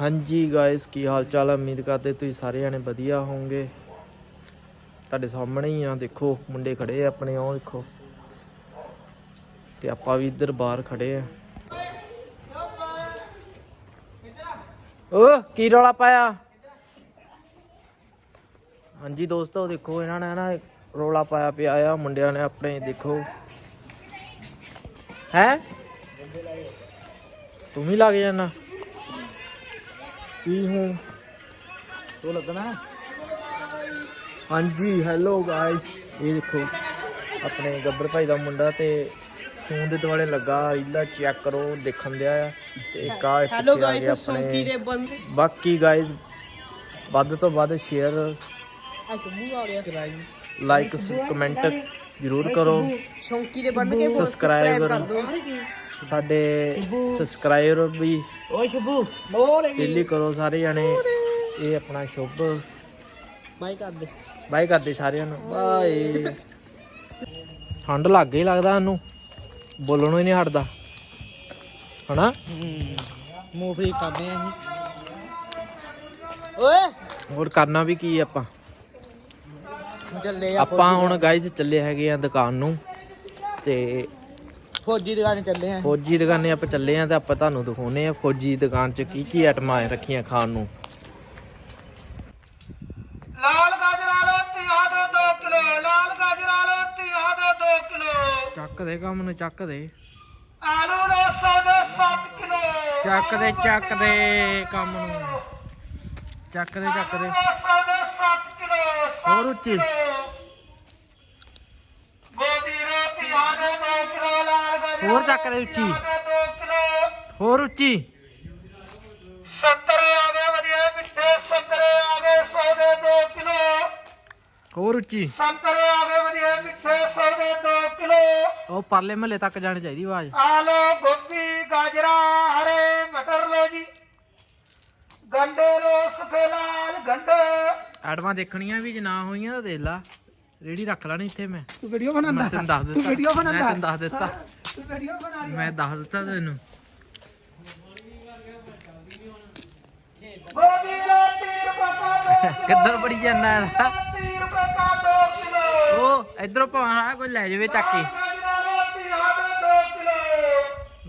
ਹਾਂਜੀ ਗਾਇਸ ਕੀ ਹਾਲ ਚਾਲ ਹੈ ਉਮੀਦ ਕਰਦੇ ਤੁਸੀਂ ਸਾਰੇ ਜਾਣੇ ਵਧੀਆ ਹੋਵੋਗੇ। ਤੁਹਾਡੇ ਸਾਹਮਣੇ ਹੀ ਆ, ਦੇਖੋ, ਮੁੰਡੇ ਖੜੇ ਆ ਆਪਣੇ, ਉਹ ਦੇਖੋ। ਤੇ ਆਪਾਂ ਵੀ ਇੱਧਰ ਬਾਹਰ ਖੜੇ ਆ। ਓ, ਕੀ ਰੌਲਾ ਪਾਇਆ? ਹਾਂਜੀ ਦੋਸਤੋ, ਦੇਖੋ, ਇਹਨਾਂ ਨੇ ਨਾ ਰੌਲਾ ਪਾਇਆ ਪਿਆ ਆ, ਮੁੰਡਿਆਂ ਨੇ ਆਪਣੇ, ਦੇਖੋ। ਹੈ? ਤੂੰ ਵੀ ਲੱਗ ਜਾਣਾ। ਕੀ ਹੂੰ? ਤੋ ਲੱਗਣਾ? ਹਾਂਜੀ ਹੈਲੋ ਗਾਇਸ ਇਹ ਦੇਖੋ ਆਪਣੇ ਗੱਬਰ ਭਾਈ ਦਾ ਮੁੰਡਾ ਤੇ ਫੋਨ ਦੇ ਦੁਆਲੇ ਲੱਗਾ ਇਲਾ ਚੈੱਕ ਕਰੋ ਦੇਖਣ ਦਿਆ ਆ। ਤੇ ਇੱਕ ਆ ਹੈਲੋ ਗਾਇਸ ਸੌਂਕੀ ਦੇ ਬੰਦ ਬਾਕੀ ਗਾਇਸ ਵੱਧ ਤੋਂ ਵੱਧ ਸ਼ੇਅਰ ਲਾਈਕ ਕਮੈਂਟ ਜ਼ਰੂਰ ਕਰੋ। ਸ਼ੌਂਕੀ ਦੇ ਬੰਦ ਕੇ Subscriber ਕਰ। ਦੋ। ਸਾਡੇ ਸਬਸਕ੍ਰਾਈਬਰ ਵੀ ਓਏ ਸ਼ੰਭੂ। ਬੋਲ ਡੇਲੀ ਕਰੋ ਸਾਰੇ ਜਣੇ। ਇਹ ਆਪਣਾ ਸ਼ੁਭ। ਮਾਈ ਕਰ ਦੇ। ਬਾਈ ਕਰਦੇ ਸਾਰਿਆਂ ਨੂੰ। ਬਾਏ। ਠੰਡ ਲੱਗ ਗਈ ਲੱਗਦਾ ਸਾਨੂੰ। ਬੋਲਣੋਂ ਹੀ ਨਹੀਂ ਹਟਦਾ। ਹਨਾ? ਮੂੰਗਫਲੀ ਖਾਦੇ ਆ ਅਸੀਂ। ਓਏ। ਹੋਰ ਕਰਨਾ ਵੀ ਕੀ ਆਪਾਂ? ਚੱਲੇ ਆਪਾਂ ਹੁਣ ਗਾਇਜ਼ ਚੱਲੇ ਹੈਗੇ ਆ ਦੁਕਾਨ ਨੂੰ। ਤੇ ਫੌਜੀ ਦੁਕਾਨ ਚੱਲੇ ਆ। ਫੌਜੀ ਦੁਕਾਨੇ ਆਪਾਂ ਚੱਲੇ ਆ ਤੇ ਆਪਾਂ ਤੁਹਾਨੂੰ ਦਿਖਾਉਨੇ ਆ ਫੌਜੀ ਦੁਕਾਨ 'ਚ ਕੀ ਕੀ ਆਈਟਮਾਂ ਰੱਖੀਆਂ ਖਾਣ ਨੂੰ। ਲਾਲ ਗਾਜਰਾਂ ਲੋ ਤੀਆ ਦੇ 2 ਕਿਲੋ ਲਾਲ ਗਾਜਰਾਂ ਲੋ ਤੀਆ ਦੇ 2 ਕਿਲੋ। ਚੱਕ ਦੇ ਕੰਮ ਨੂੰ ਚੱਕ ਦੇ। ਆਲੂ 100 ਦੇ 7 ਕਿਲੋ। ਚੱਕ ਦੇ ਚੱਕ ਦੇ ਕੰਮ ਨੂੰ। ਚੱਕ ਦੇ ਚੱਕ ਦੇ। 100 ਦੇ 7 ਕਿਲੋ ਹੋਰ ਉੱਚੀ ਗੋਦੀ ਲੋ ਤੀਆ ਦੇ 2 ਕਿਲੋ ਲਾਲ ਗਾਜਰਾਂ ਹੋਰ ਚੱਕ ਦੇ ਉੱਚੀ। 2 ਕਿਲੋ ਹੋਰ ਉੱਚੀ। ਸੰਤਰੇ ਆ ਗਏ ਵਧੀਆ ਮਿੱਠੇ ਸੰਤਰੇ ਆ ਗਏ 100 ਦੇ 2 ਕਿਲੋ। ਹੋਰ ਉੱਚੀ। ਸੰਤਰੇ ਆ ਗਏ ਵਧੀਆ ਮਿੱਠੇ 100 ਦੇ 2 ਕਿਲੋ। ਉਹ ਪਰਲੇ ਮਹੱਲੇ ਤੱਕ ਜਾਣੀ ਚਾਹੀਦੀ ਆਵਾਜ਼। ਆਲੂ ਗੋਭੀ ਗਾਜਰਾ ਹਰੇ ਮਟਰ ਲੋ ਜੀ। ਗੰਡੇ ਲੋ ਸਫੇਲਾਲ ਗੰਡੇ। ਐਡਮਾਂ ਦੇਖਣੀਆਂ ਵੀ ਜੇ ਨਾ ਹੋਈਆਂ ਤਾਂ ਦੇਖ ਲਾ। ਰੇੜੀ ਰੱਖ ਲੈਣੀ ਇੱਥੇ ਮੈਂ। ਤੂੰ ਵੀਡੀਓ ਮੈਂ ਤੈਨੂੰ ਦੱਸ ਦਿੱਤਾ। ਵੀਡੀਓ ਮੈਂ ਤੈਨੂੰ ਦੱਸ ਦਿੱਤਾ। ਤੂੰ ਵੀਡੀਓ ਬਣਾ ਮੈਂ ਦੱਸ ਦਿੱਤਾ ਤੈਨੂੰ। ਲੋ 30 ਰੁਪਏ ਦੋ ਕਿੱਧਰ ਬੜੀ ਜਾਂਦਾ ਇਹਦਾ 30 ਰੁਪਏ ਦਾ 2 ਕਿਲੋ। ਉਹ ਇਧਰੋਂ ਭਾਵੇਂ ਕੋਈ ਲੈ ਜਾਵੇ ਚੱਕ ਕੇ। ਗਾਜਰਾ ਲੋ 30 ਦੇ 2 ਕਿਲੋ।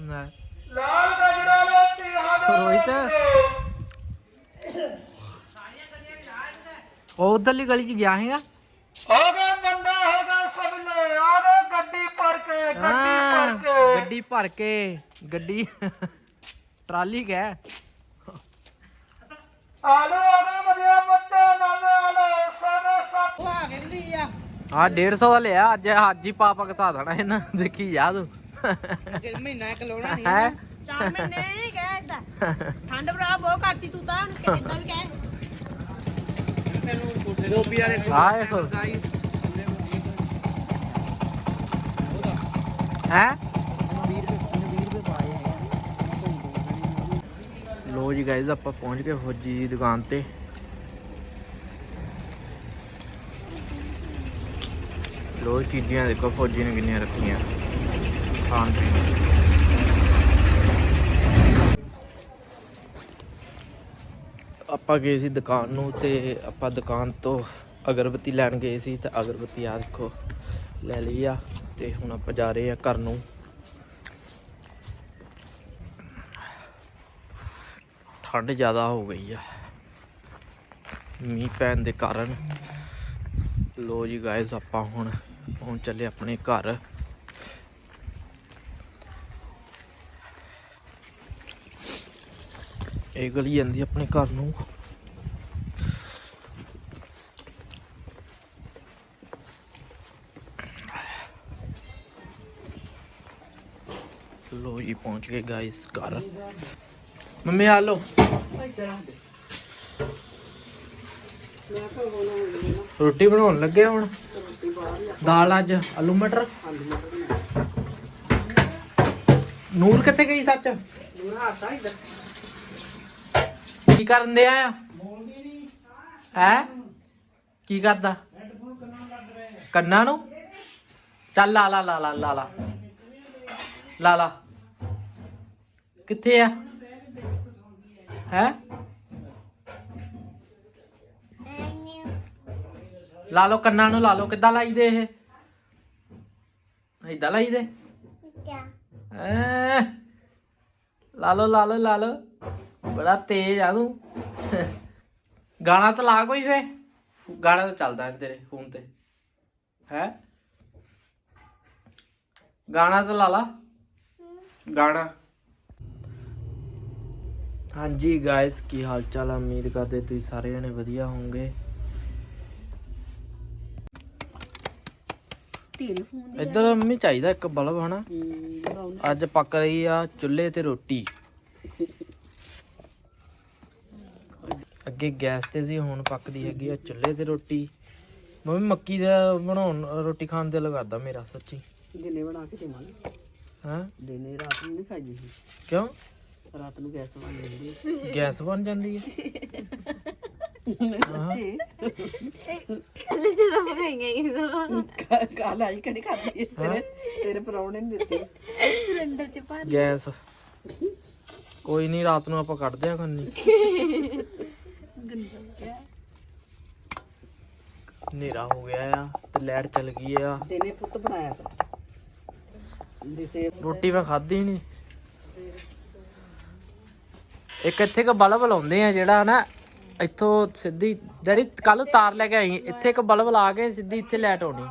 ਲੈ, ਲਾਲ ਗਾਜਰਾ 30 ਦੇ ਰੋਹਿਤ। ਉਹ ਉਧਰਲੀ ਗਲੀ 'ਚ ਗਿਆ ਹੈਗਾ ਹੋ ਗਏ ਬੰਦਾ ਹੋ ਗਏ ਸਬਲੇ ਆ ਗਏ ਗੱਡੀ ਭਰ ਕੇ ਗੱਡੀ ਹਾਂ, ਭਰ ਕੇ ਗੱਡੀ ਭਰ ਕੇ ਗੱਡੀ ਟਰਾਲੀ ਕਹਿ। ਆਲੂ ਆ ਗਏ ਵਧੀਆ ਮੱਟੇ ਨਵੇਂ ਆਲੂ ਸੋਨੇ ਸੱਤ। ਆ ਗਏ ਲਈ ਆ ਆ 150 ਵਾਲੇ ਆ ਅੱਜ ਅੱਜ ਹੀ ਪਾਪਾ ਘਸਾ ਦੇਣਾ ਇਹਨਾਂ ਦੇਖੀ ਜਾ ਤੂੰ। ਕਿ ਮਹੀਨਾ ਇੱਕ ਲਾਉਣਾ ਨਹੀਂ ਹੈ? ਚਾਰ ਮਹੀਨੇ ਹੀ ਕਹਿ ਠੰਡ ਭਰਾ ਬਹੁਤ ਘੱਟ ਹੀ ਤੂੰ ਤਾਂ ਹੁਣ ਕਿੱਦਾਂ ਵੀ ਕਹਿ। ਗੋਭੀ ਵਾਲੇ ਆ ਦੇਖੋ ਹੈ? ਲੋ ਜੀ ਗਾਇਜ਼ ਆਪਾਂ ਪਹੁੰਚ ਗਏ ਫੌਜੀ ਦੀ ਦੁਕਾਨ ਤੇ। ਲੋ ਚੀਜ਼ਾਂ ਦੇਖੋ, ਫੌਜੀ ਨੇ ਕਿੰਨੀਆਂ ਰੱਖੀਆਂ। ਖਾਣ ਪੀਣ ਆਪਾਂ ਗਏ ਸੀ ਦੁਕਾਨ ਨੂੰ ਤੇ ਆਪਾਂ ਦੁਕਾਨ ਤੋਂ ਅਗਰਬੱਤੀ ਲੈਣ ਗਏ ਸੀ ਤੇ ਅਗਰਬੱਤੀ ਆ ਦੇਖੋ, ਲੈ ਲਈ ਆ ਤੇ ਹੁਣ ਆਪਾਂ ਜਾ ਰਹੇ ਆ ਘਰ ਨੂੰ। ਠੰਡ ਜ਼ਿਆਦਾ ਹੋ ਗਈ ਆ। ਮੀਂਹ ਪੈਣ ਦੇ ਕਾਰਨ। ਲੋ ਜੀ ਗਾਇਸ ਆਪਾਂ ਹੁਣ ਪਹੁੰਚ ਚੱਲੇ ਆਪਣੇ ਘਰ। ਇਹ ਗਲੀ ਜਾਂਦੀ ਆਪਣੇ ਘਰ ਨੂੰ। ਲੋ ਜੀ, ਪਹੁੰਚ ਗਏ ਗਾਇਸ ਘਰ। ਮੰਮੀ ਆ ਲਓ। ਰੋਟੀ ਬਣਾਉਣ ਲੱਗੇ ਹੁਣ? ਦਾਲ ਅੱਜ, ਆਲੂ ਮਟਰ? ਨੂਰ ਕਿੱਥੇ ਗਈ ਸੱਚ? ਕੀ ਕਰਨ ਦੇ ਆ? ਹੈ? ਕੀ ਕਰਦਾ? ਕੰਨਾਂ ਨੂੰ? ਚੱਲ ਲਾ ਲਾ ਲਾ ਲਾ ਲਾ। ਲਾ ਲਾ। ਕਿੱਥੇ ਆ? ਹੈ? ਲਾ ਲਓ ਕੰਨਾਂ ਨੂੰ, ਲਾ ਲਓ। ਕਿੱਦਾਂ ਲਾਈਦੇ ਇਹ? ਏਦਾਂ ਲਾਈਦੇ ਐ। ਲਾ ਲਓ ਲਾ ਲਓ ਲਾ ਲਓ। ਬੜਾ ਤੇਜ਼ ਆ ਤੂੰ। ਗਾਣਾ ਤਾਂ ਲਾ ਕੋਈ ਫੇ। ਗਾਣਾ ਤਾਂ ਚੱਲਦਾ ਤੇਰੇ ਫੋਨ ਤੇ। ਹੈ? ਗਾਣਾ ਤਾਂ ਲਾ ਲਾ। ਗਾਣਾ। ਹਾਂਜੀ ਗਾਇਸ ਕੀ ਹਾਲ ਚਾਲ ਆ? ਉਮੀਦ ਕਰਦੇ ਤੁਸੀਂ ਸਾਰੇ ਜਣੇ ਵਧੀਆ ਹੋਵੋਗੇ। ਤੇਰੇ ਫੋਨ ਇੱਧਰ ਮੰਮੀ ਚਾਹੀਦਾ ਇੱਕ ਬਲਬ ਹਨਾ? ਅੱਜ ਪੱਕ ਰਹੀ ਆ ਚੁੱਲ੍ਹੇ ਤੇ ਰੋਟੀ। ਅੱਗੇ ਗੈਸ ਤੇ ਸੀ ਹੁਣ ਪੱਕਦੀ ਹੈਗੀ ਆ ਚੁੱਲ੍ਹੇ ਤੇ ਰੋਟੀ। ਮੰਮੀ ਮੱਕੀ ਦਾ ਬਣਾਉਣ ਰੋਟੀ ਖਾਣ ਦਿਲ ਕਰਦਾ ਮੇਰਾ ਸੱਚੀ। ਦਿਨੇ ਬਣਾ ਕੇ ਦੇਵਾਂਗੇ। ਹਾਂ? ਦਿਨੇ ਰਾਤ ਨੂੰ ਨਹੀਂ ਖਾਈ ਕਿਉਂ? ਰਾਤ ਨੂੰ ਗੈਸ ਬਣ ਜਾਂਦੀ ਗੈਸ ਬਣ ਜਾਂਦੀ ਹੈ। ਕੱਲੇ ਤੇ ਤਾਂ ਬਣਾਏਗਾ ਇਹ ਕਾਲ ਆਈ ਕੜੀ ਖਾਦੀ ਤੇਰੇ ਤੇਰੇ ਪਰੌਣੇ ਨੇ ਦਿੱਤੀ। ਸਿਲੰਡਰ ਚ ਪਾ ਗੈਸ। ਕੋਈ ਨਹੀਂ ਰਾਤ ਨੂੰ ਆਪਾਂ ਕੱਢਦੇ ਆ ਕੰਨੀ ਹਨੇਰਾ ਹੋ ਗਿਆ ਆ ਤੇ ਲਾਈਟ ਚਲ ਗਈ ਆ। ਦਿਨੇ ਪੁੱਤ ਬਣਾਇਆ ਤਾ। ਦਿਸੇ ਰੋਟੀ ਮੈਂ ਖਾਧੀ ਨਹੀਂ ਇੱਕ ਇੱਥੇ ਇੱਕ ਬਲਬ ਲਾਉਂਦੇ ਆ ਜਿਹੜਾ ਨਾ ਇੱਥੋਂ ਸਿੱਧੀ ਜਿਹੜੀ ਕੱਲ ਤਾਰ ਲੈ ਕੇ ਆਈ, ਇੱਥੇ ਇੱਕ ਬਲਬ ਲਾ ਕੇ ਸਿੱਧੀ ਇੱਥੇ ਲਾਈਟ ਆਉਣੀ